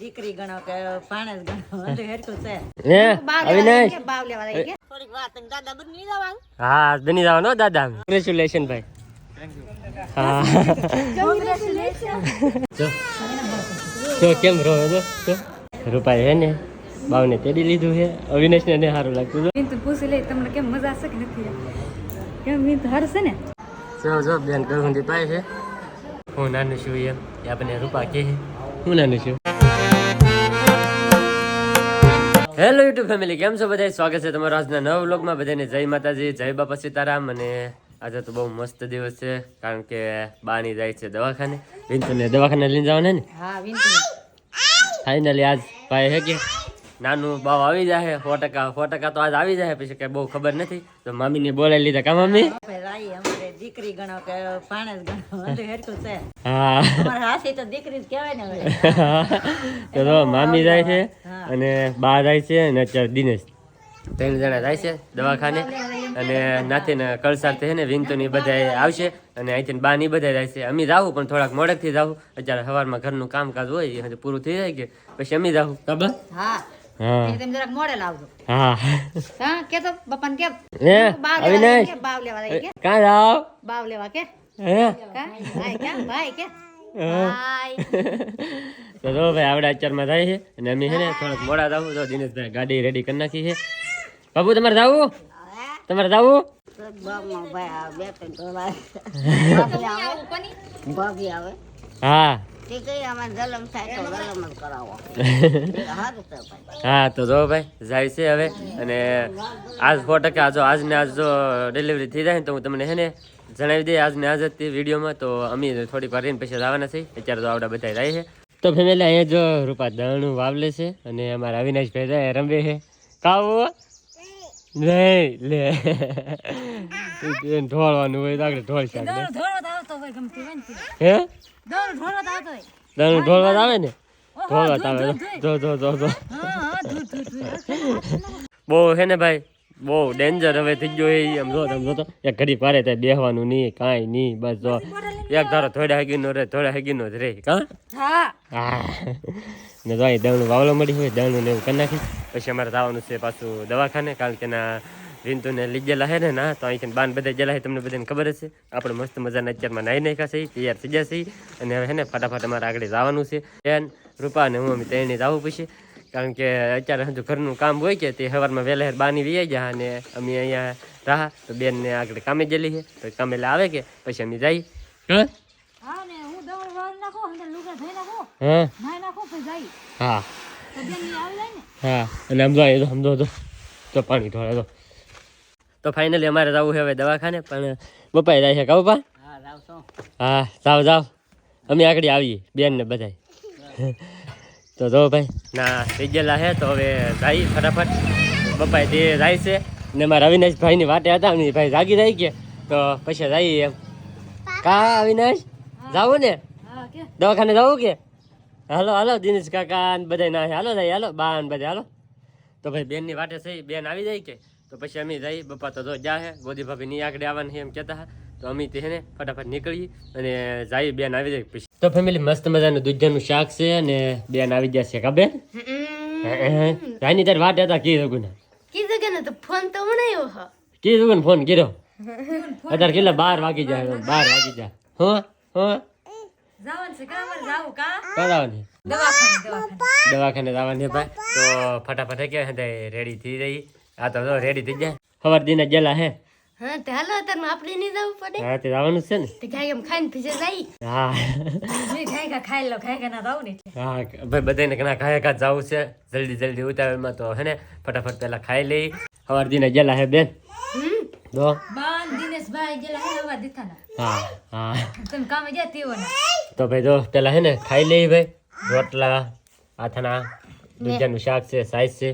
દીકરી ગણો કે ભાણેજ ગણો. બધું છે. હે? અવિનાશ બાવ લેવા રહી કે થોડીક વાત દાદા બની જવાનું? હા બની જાવ દાદા. કોંગ્રેચ્યુલેશન ભાઈ. જો જો કેમ રો જો જો. રૂપાઈ હે ને બાવને તેડી લીધું છે અવિનાશ ને સારું લાગતું તો પૂછી લે તમને કેમ મજા આવશે કે નથી? કેમ બેન તો હરશે ને? જો જો બેન કરું પાય છે. હું નાનું છું એમ. એ આપણને રૂપા કહે છે. હું નાનું છું હેલો યુટ્યુબ ફેમિલી કેમ છો બધા સ્વાગત છે તમારા આજના નવા વ્લોગમાં. બધાને જય માતાજી જય બાપા સીતારામ. અને આજે તો બહુ મસ્ત દિવસ છે કારણ કે બાની જાય છે દવાખાને. વિંતુને દવાખાને લઈને જવાના ને? ફાઇનલી આજ ભાઈ હે કે? નાનું બાવ આવી જાય સો ટકા સો ટકા તો આજ આવી જાય પછી કઈ બહુ ખબર નથી. તો મામીને બોલાવી લીધા કા અમારે દીકરી ગણો કે ભાણેજ ગણો બધું હરખું છે. હા. અમારે હાથી તો દીકરી જ કહેવાય ને હવે. તો મામી જાય છે અને બા જાય છે અને અત્યારે દિનેશ. ત્રણ જણા જાય છે દવાખાને અને નાથી ને કળસાર છે ને વિંતુ ની બધા આવશે અને અહીંથી બા ની બધા જાય છે. અમે જાવું પણ થોડાક મોડેકથી જાવું અત્યારે સવારમાં ઘરનું કામકાજ હોય એ પૂરું થઈ જાય કે પછી અમે જાવું ખબર? હા. તમે જરાક મોડે લાવજો. હા. હા કે તો બપન કે હે અવિનાશ બાવ લેવા કે? કાં જાવ બાવ લેવા કે? હે? કા? ભાઈ કે? ભાઈ કે? તો જો ભાઈ આવડે અત્યારમાં જાય છે. અને અમે છે ને થોડાક મોડા જાવું તો દિનેશભાઈ ગાડી રેડી કરી નાખી છે. બાબુ તમારે જાવું? તમારે જાવું? હા. છે હા તો જો ભાઈ જાય છે હવે. અને આજ સો ટકા જો આજને આજ જો ડિલિવરી થઈ જાય ને તો હું તમને હે ને જણાવી દઈએ આજને આજ જ તે વિડીયોમાં. તો અમે થોડી વાર રહીને પછી આવવાના છે અત્યારે તો આવડા બધા જાય છે. તો ફેમિલી અહીંયા જો રૂપા દાણું વાવલે છે અને અમારા અવિનાશભાઈ જાય રમે છે. કાવો? નહીં લે. ઢોળવાનું હોય તો આગળ ઢોળ. ધોળો આવતો હોય ગમતી હોય ને હે? દોડ ધોળો આવતો હોય. ઢોળવા આવે ને? ઢોળવા આવે. જો જો જો જો. બહુ હે ને ભાઈ? બહુ ડેન્જર હવે થઈ ગયો એ આમ જો તમે જોતો એક ઘડી પારે ત્યાં બેહવાનું નહીં કાંઈ નહીં બસ જો. એક ધારો થોડા હગીનો રે થોડા હગીનો જ રે કા? હા. હા. ને જો અહીં દવનું વાવલો મળી હોય દવનું ને એવું કરી નાખી. પછી અમારે જવાનું છે પાછું દવાખાને કારણ કે ના વિંતુને લીધેલા છે ને ના તો અહીંથી બાન બધા ગયેલા છે તમને બધાને ખબર છે. આપણે મસ્ત મજાના અત્યારમાં નાહી નાખ્યા છે તૈયાર થઈ જશે છે અને હવે છે ને ફટાફટ અમારે આગળ જવાનું છે. બેન રૂપા અને હું અમે ત્રણે જવું પછી કારણ કે અત્યારે હજુ ઘરનું કામ હોય કે તે સવારમાં વહેલા હેર બાની વી ગયા અને અમે અહીંયા રહા તો બેનને આગળ કામે ગયેલી છે તો કામે આવે કે પછી અમે જઈ હા? હા હું હા? હા. હા અને સમજો સમજો તો તો પાણી ઢોળે તો તો ફાઇનલી અમારે જવું છે હવે દવાખાને પણ બપાઈ જાય છે કહું પા હા જાવ જાઓ અમે આગળ આવીએ બેન ને બધાય તો જો ભાઈ ના થઈ ગયેલા છે તો હવે જાય ફટાફટ. બપાઈ તે જાય છે ને મારા અવિનાશ ભાઈની વાટે હતા ને ભાઈ જાગી જાય કે તો પછી જઈએ એમ. કા અવિનાશ જાવું ને. દવાખાને જવું કે? હાલો હાલો દિનેશ કાકા બધા ના હાલો જાય હાલો બા બધા હાલો. તો ભાઈ બેનની વાટે થઈ બેન આવી જાય કે? તો પછી અમે જઈ બપા તો જો જા હે ગોદી ભાભી ની આગળ આવવાની એમ કહેતા હા. તો અમે તેને ફટાફટ નીકળી અને જાય બેન આવી જાય પછી. તો ફેમિલી મસ્ત મજાનું દૂધનું શાક છે અને બેન આવી ગયા છે કા બેન રાની તાર વાટે હતા કી સગુના કી કે ને તો ફોન તો બનાવ્યો હા કી સગુન ફોન કર્યો? અત્યારે કેટલા બાર વાગી જાય બાર વાગી જાય હો હો? દવાખાને જવાની ભાઈ. તો ફટાફટ કે રેડી થઈ રહી. આ તો રેડી થઈ જાય. સવાર દિને ગયેલા હે? હા તે હાલો અત્યારે આપણે નહીં જવું પડે. હા તે જવાનું છે ને. તે ખાઈ એમ ખાઈને પછી જાય. હા. મેં ખાઈ ખા ખાઈ લો ખાઈ ખા ના રહું ને હા ભાઈ બધાને ઘણા ખાયા ખા જવું છે? જલ્દી જલ્દી ઉતાવળમાં તો હે ને? ફટાફટ પેલા ખાઈ લઈ. સવાર દિને ગયેલા હે બેન? દો. બાન દિનેશભાઈ જેલા હે દીથાના. હા હા. તમે કામે ગયા તેઓના. તો ભાઈ જો પેલા હે ને ખાઈ લઈ ભાઈ. રોટલા આથાના દૂધિયાનું શાક છે સાઈઝ છે.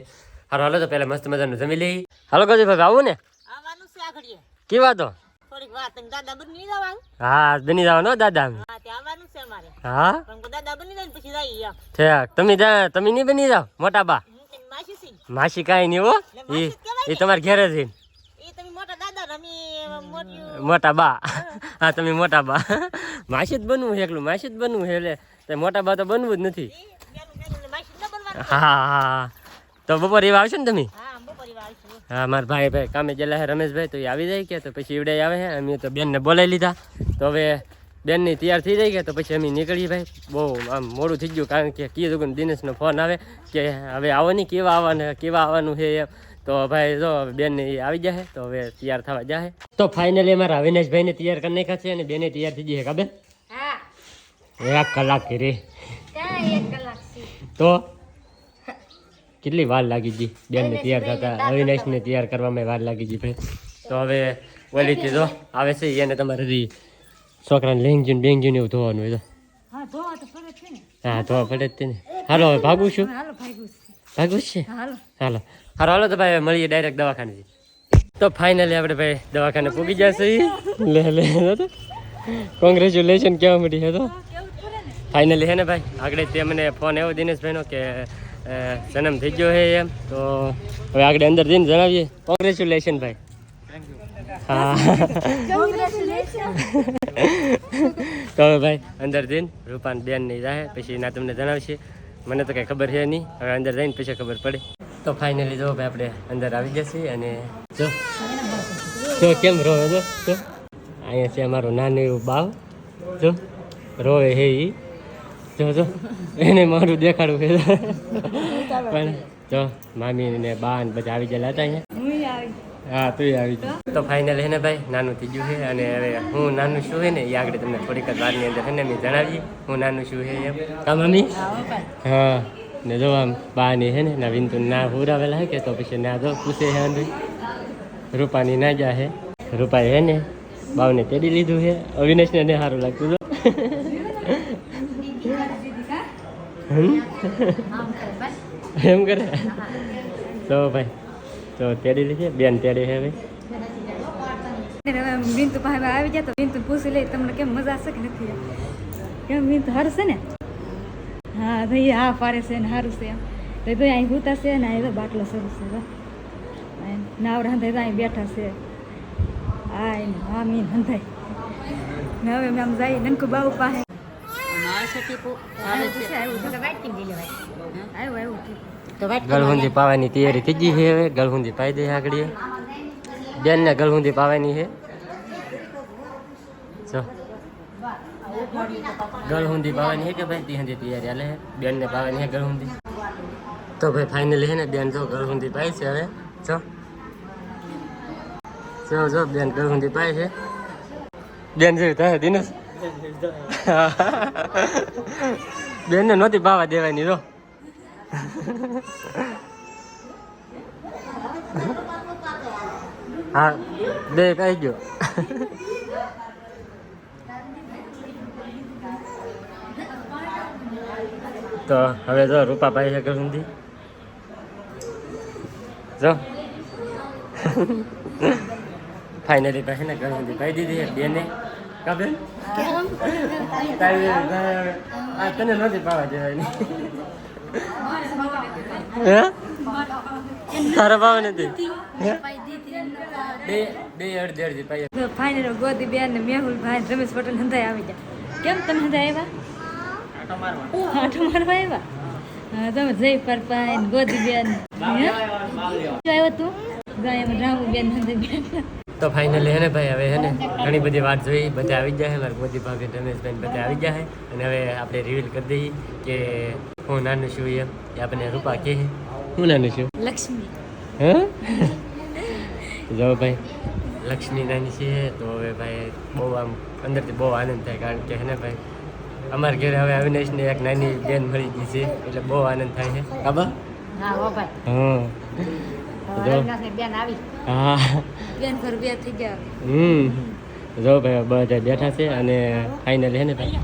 હાલો હાલો તો પેલા મસ્ત મજાનું જમી લઈ. હાલો કદી ભાઈ આવું ને? આવવાનું છે આગળ કેવા તો થોડીક વાત દાદા બની જવાનું? હા બની જવાનો દાદા. હા થયા આવવાનું છે અમારે. હા? પણ દાદા બની જાય પછી જઈએ ઠેક તમે જા- તમે નહીં બની જાઓ મોટા બા. માસી કાંઈ નહીં હો. એ એ તમારા ઘેર જ. તમે મોટા દાદા ને મોટા બા. હા. તમે મોટા બા. માસી જ બનવું છે એકલું માસી જ બનવું છે એટલે મોટા બા તો બનવું જ નથી. હા હા. તો બપોર એવા આવશે ને તમે? હા મારા ભાઈ ભાઈ કામે ગયેલા છે રમેશભાઈ તો એ આવી જાય કે તો પછી ઈવડે આવે છે અમે તો બેનને બોલાવી લીધા. તો હવે બેનની તૈયાર થઈ જાય કે તો પછી અમે નીકળીએ ભાઈ. બહુ આમ મોડું થઈ ગયું કારણ કે કીધું કે દિનેશનો ફોન આવે કે હવે આવો નહીં કેવા આવવાના કેવા આવવાનું છે એમ. તો ભાઈ જો બેન આવી જાય તો હવે તૈયાર થવા જાય તો ફાઇનલી અમારા અવિનાશભાઈને તૈયાર કરી નાખ્યા છે અને બેને તૈયાર થઈ છે કાબે એક કલાક કરી તો કેટલી વાર લાગી ગઈ? બેનને તૈયાર થતા અવિનાશને તૈયાર કરવામાં વાર લાગી ગઈ ભાઈ. તો હવે ઓલીથી તો આવે છે એને તમારે હજી છોકરાને લેંગજીને બેંગજીને એવું ધોવાનું હોય તો. હા ધોવા પડે છે ને. હા ધોવા પડે જ તેને હાલો હવે ભાગું છું. ભાગું છે. હાલો. હાલો. હાલો હાલો તો ભાઈ હવે મળીએ ડાયરેક્ટ દવાખાને તો ફાઇનલી આપણે ભાઈ દવાખાને પૂગી જશે લે લે કોંગ્રેચ્યુલેશન કહેવા મળી હે તો. ફાઇનલી હે ને ભાઈ? આગળ તે મને ફોન આવ્યો દિનેશભાઈનો કે જન્મ થઈ ગયો છે એમ. તો હવે આગળ અંદર જઈને જણાવીએ. કોંગ્રેચ્યુલેશન ભાઈ. હા. તો હવે ભાઈ, અંદર જઈને રૂપાન બેન નહીં જાય પછી ના તમને જણાવશે. મને તો કઈ ખબર છે નહીં. હવે અંદર જઈને પછી ખબર પડે. તો ફાઇનલી જો ભાઈ, આપણે અંદર આવી જશે અને જો. જો કેમ રોવે જો. અહીંયા છે અમારું નાનું એવું બાવ. જો. રોવે હે ઈ. જો જો એને મારું દેખાડવું છે. પણ જો મામી ને બા ને બધા આવી ગયેલા હતા અહીંયા. હા તું આવી ગયો તો? ફાઇનલ હે ને ભાઈ? નાનું થઈ ગયું છે અને હવે હું નાનું શું છે ને એ આગળ તમને થોડીક જ વારની અંદર હે ને મેં જણાવીએ. હું નાનું શું છે એમ. કા મમ્મી હા ને જો આમ બાની હે ને ના વિંતુ ના હુરાવેલા હે કે તો પછી ના જો પૂછે હે રૂપાની ના જા હે. રૂપાએ હે ને બાવને તેડી લીધું છે અવિનાશને ને સારું લાગતું હતું? એમ કરે? તો ભાઈ, તો તેડી લીધી, બેન તેડી હે ભાઈ. હવે બિંતુ પાસે આવી ગયા, તો બિંતુ પૂછી લે, તમને કેમ મજા આવશે કે નથી? કેમ બિંતુ સારું છે ને? હા ભાઈ હા પારે છે ને સારું છે એમ. તો ભાઈ અહીં ભૂતા છે ને, અહીં તો બાટલો શરૂ છે નાવડા હંધાઈ તો અહીં બેઠા છે. હા હા મીન હંધાઈ હવે આમ જાય, નનકુ બાબુ પાસે આવ્યું છે, આવ્યું છે. આવ્યું આવ્યું ઠીક. ગળહુંદી પાવાની તૈયારી થઈ ગઈ છે હવે. ગળહુંદી પાઈ દે આગળ બેન ને ગળહુંદી પાવાની છે. જો. ગળહુંદી પાવાની છે કે ભાઈ? ત્યાં તૈયારી હાલે. બેન ને પાવાની છે ગળહુંદી. તો ભાઈ ફાઇનલી છે ને બેન જો ગળહુંદી પાય છે હવે. જો. જો જો બેન ગળહુંદી પાય છે. બેન જેવી થાય દિનેશ? બેન ને નહોતી પાવા દેવાની જો હા બે કઈ ગયો તો હવે જો રૂપા પાઈ છે સુધી જો ફાઇનલી પાસે ને ઘર સુધી પાઈ દીધી છે બેને કા બેન તારી આ તને નથી પાવા દેવાની હે? તારા પાવા નથી? બે બે અડધી અડધી પાઈ તો ફાઇનલ ગોદી બેન ને મેહુલ ભાઈ રમેશ પટેલ હંધાઈ આવી ગયા. કેમ તમે હંધાઈ આવ્યા? આટો મારવા. આવ્યા? તમે જય પરપાઈ ને ગોદી બેન? આવ્યો તું? ગાય રામુ બેન હંધાઈ બેન. તો ફાઇનલી હે ને ભાઈ? હવે હે ને ઘણી બધી વાત જોઈ બધા આવી જાય મારા મોદી ભાભી રમેશભાઈ બધા આવી જાય અને હવે આપણે રિવીલ કરી દઈએ કે હું નાનું છું એમ એ આપણે રૂપા કે હું. નાનું છું? લક્ષ્મી. હે? જો ભાઈ લક્ષ્મી નાની છે તો હવે ભાઈ બહુ આમ અંદરથી બહુ આનંદ થાય કારણ કે હે ને ભાઈ અમારા ઘરે હવે અવિનાશને એક નાની બેન મળી ગઈ છે એટલે બહુ આનંદ થાય છે કાબા હા. હો ભાઈ હા. જો આવી. હા. બેન ઘર બે ગયા. હમ. જો ભાઈ બધા બેઠા છે અને ફાઇનલ હે ને ભાઈ?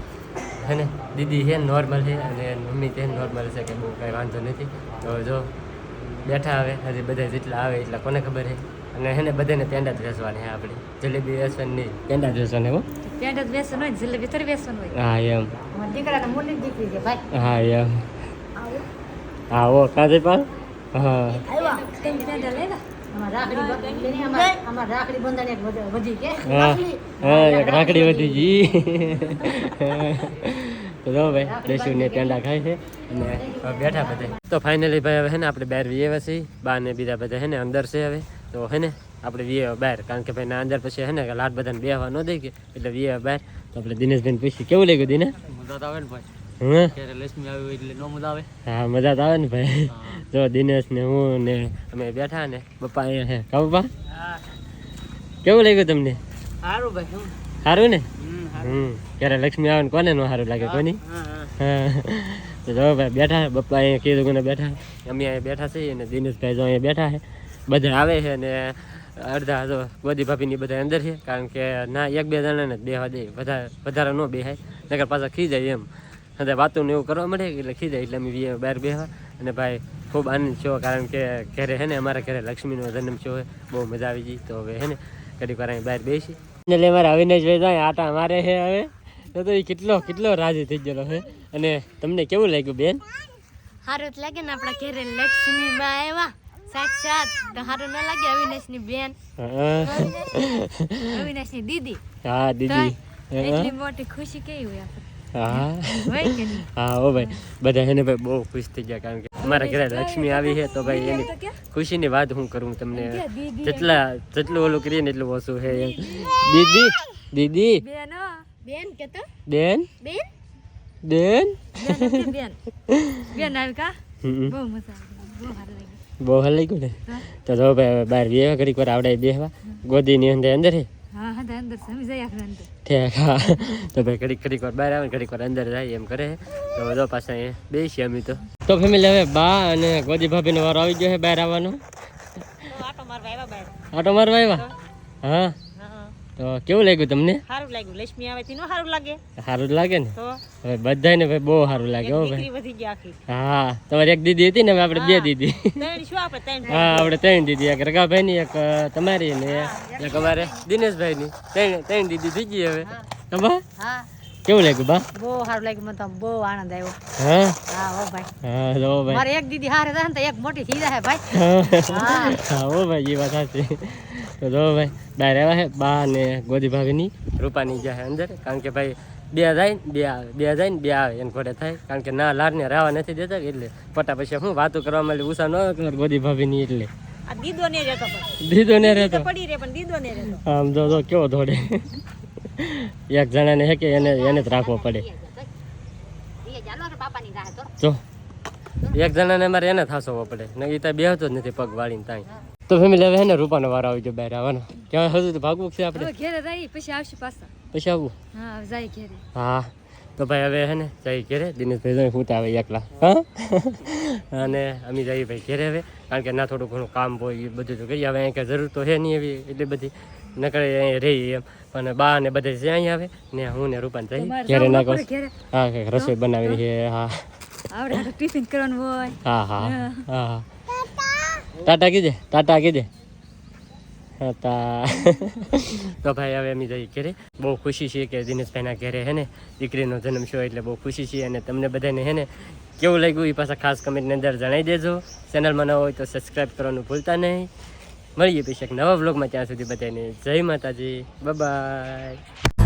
હે ને? દીદી છે નોર્મલ છે અને મમ્મી તે નોર્મલ છે કે બહુ કાંઈ વાંધો નથી. તો જો બેઠા આવે હજી બધા જેટલા આવે એટલા કોને ખબર છે? અને હે ને બધાને પેંડા જ વેચવાની છે આપણી. જલેબી વેચવાની નહીં. પેંડા જ વેચવાની હો? પેંડા જ બેસવાનું હોય જલેબી થોડી બેસવાનું હોય. હા એમ. દીકરાને મોટી દીકરી છે ભાઈ. હા એમ. હા ઓ કાજે પાલ હા રાખડી વધી- ગઈ તો ભાઈ દેશું ને પેંડા ખાય છે અને બેઠા બધા તો ફાઇનલી ભાઈ હવે હે ને આપણે બહાર વીએ છીએ બા ને બીજા બધા હે ને અંદર છે હવે તો હે ને આપણે વીએ બહાર કારણ કે ભાઈ ના અંદર પછી હે ને લાટ બધાને બેહવા ન દે કે એટલે વીએ બહાર તો આપણે દિનેશભાઈને પૂછી કેવું લાગ્યું દિને મજા તો આવે ને ભાઈ લક્ષ્મી આવી એટલે નો મજા આવે. હા મજા તો આવે ને ભાઈ. જો દિનેશ ને હું ને અમે બેઠા ને પપ્પા અહીંયા હે કા પપ્પા? કેવું લાગ્યું તમને? સારું ભાઈ સારું ને? હમ ક્યારે લક્ષ્મી આવે ને કોને નો સારું લાગે કોની? તો જો ભાઈ બેઠા છે બપ્પા અહીંયા કીધું કોને બેઠા. અમે અહીંયા બેઠા છીએ અને દિનેશભાઈ જો અહીંયા બેઠા છે. બધા આવે છે ને અડધા જો ગોદી ભાભીની બધા અંદર છે. કારણ કે ના એક બે જણાને જ બેહવા દે. વધારે વધારે ન બેહાય. નકર પાછા ખી જાય એમ. અને વાતું ને એવું કરવા મળે એટલે ખી જાય એટલે અમે બહાર બેહવા. અને ભાઈ ખૂબ આનંદ છો કારણ કે ઘરે હે ને અમારા ઘરે લક્ષ્મીનો જન્મ છો બહુ મજા આવી ગઈ. તો હવે હે ને ઘડીક વાર અહીં બહાર બેસી. એટલે મારા અવિનાશભાઈ જાય આટા મારે છે હવે. તો તો એ કેટલો કેટલો રાજી થઈ ગયેલો છે અને તમને કેવું લાગ્યું બેન? સારું જ લાગે ને આપણા ઘરે લક્ષ્મી માં આવ્યા. સાક્ષાત તો સારું ન લાગે અવિનાશની બેન. હા. અવિનાશની દીદી. હા દીદી. એટલી મોટી ખુશી કેવી હોય આપણે? હા. હા. ઓ ભાઈ. બધા એને ભાઈ બહુ ખુશ થઈ ગયા કારણ કે અમારા ઘરે લક્ષ્મી આવી છે તો ભાઈ એની ખુશીની વાત હું કરું તમને. જેટલા જેટલું ઓલું કરીએ ને એટલું ઓછું છે. દીદી. દીદી? બેન. હો. બેન? બેન? આવી કા. બહુ મજા ગયું બહુ સારું લાગ્યું બહુ હાલ લાગ્યું ને? તો ભાઈ બહાર બેહવા ઘડીક વાર આવડે બેહવા. ગોદીની અંદર અંદર છે હા હા તો અંદર સમી જાય આપણે અંદર ઠેક હા તો ભાઈ ઘડીક ઘડીક વાર બહાર આવે ઘડીક વાર અંદર જાય એમ કરે. તો જો પાછા અહીંયા બેસીએ અમે તો. તો ફેમિલી હવે બા અને ગોદી ભાભીનો વારો આવી ગયો છે બહાર આવવાનો. આટો મારવા આવ્યા આટો મારવા આવ્યા? હા. તો કેવું લાગ્યું તમને? સારું લાગ્યું. લક્ષ્મી આવે તેનું સારું લાગે. સારું લાગે ને? તો? હવે બધાને ભાઈ બહુ સારું લાગે હો ભાઈ. વધી ગયા આખી. હા તમારી એક દીદી હતી ને આપણે બે દીદી. શું આપણે ત્રણ હા આપણે ત્રણ દીદી એક રગાભાઈની એક તમારી ને એક અમારે દિનેશભાઈની. ત્રણ ત્રણ દીદી થઈ ગઈ હવે. ખબર હા. કેવું લાગ્યું બા? બહુ સારું લાગ્યું. મને તો બહુ આનંદ આવ્યો. હા? હા ઓ ભાઈ. હા જો ભાઈ. મારે એક દીદી હારે થાય ને તો એક મોટી થઈ જાય ભાઈ. હા. હા. ઓ ભાઈ એ વાત સાચી. તો જો ભાઈ બહાર આવ્યા છે બા ને ગોદી ભાભીની રૂપાની જાય અંદર. કારણ કે ભાઈ બે જાય ને બે આવે બે જાય ને બે આવે એને ઘોડે થાય. કારણ કે ના લારને રહેવા નથી દેતા કે એટલે પટા પછી હું વાતો કરવા માટે ઉષા ન ગોદી ભાભીની એટલે. દીદો ને રહેતો પણ. ને રહેતો. પડી રે પણ દીદો ને રહેતો. આમ જો જો કેવો દોડે. એક જણાને હે કે એને એને જ રાખવો પડે. જો એક જણાને મારે એને થાસવો પડે. ને એ તો બેહતો જ નથી પગ વાળીને ત્યાં તો ફેમિલી હવે હે ને રૂપાનો વારો આવી ગયો બહાર આવવાનો. ક્યાં હજુ તો ભાગવું છે આપણે? હવે ઘેરે રહી પછી આવશું પાછા. પછી આવવું હા હવે જાય ઘેરે. હા. તો ભાઈ હવે હે ને જઈ ઘેરે. દિનેશભાઈ જોઈ હું આવે એકલા. હા? અને અમે જઈએ ભાઈ ઘેરે હવે. કારણ કે ના થોડું ઘણું કામ હોય એ બધું તો કરીએ. હવે અહીં કાંઈ જરૂર તો છે નહીં એવી એટલી બધી. નકળે અહીં રહી એમ. પણ બા ને બધા છે અહીં આવે ને હું ને રૂપાન જઈ તમારે ઘેરે જવું ના પડે ઘેરે? હા કંઈક રસોઈ બનાવી છે હા. આપણે હારું ટિફિન કરવાનું હોય. હા. હા હા. ટાટા કીધે ટાટા હા તો ભાઈ હવે અમે જઈએ ઘરે. બહુ ખુશી છે કે દિનેશભાઈના ઘરે હે ને, દીકરીનો જન્મ થયો એટલે બહુ ખુશી છે અને તમને બધાને હે ને, કેવું લાગ્યું એ પાછા ખાસ કમેન્ટની અંદર જણાવી દેજો. ચેનલમાં ન હોય તો સબસ્ક્રાઈબ કરવાનું ભૂલતા નહીં. મળીએ પછી એક નવા બ્લોગમાં ત્યાં સુધી બધાને જય માતાજી. બાય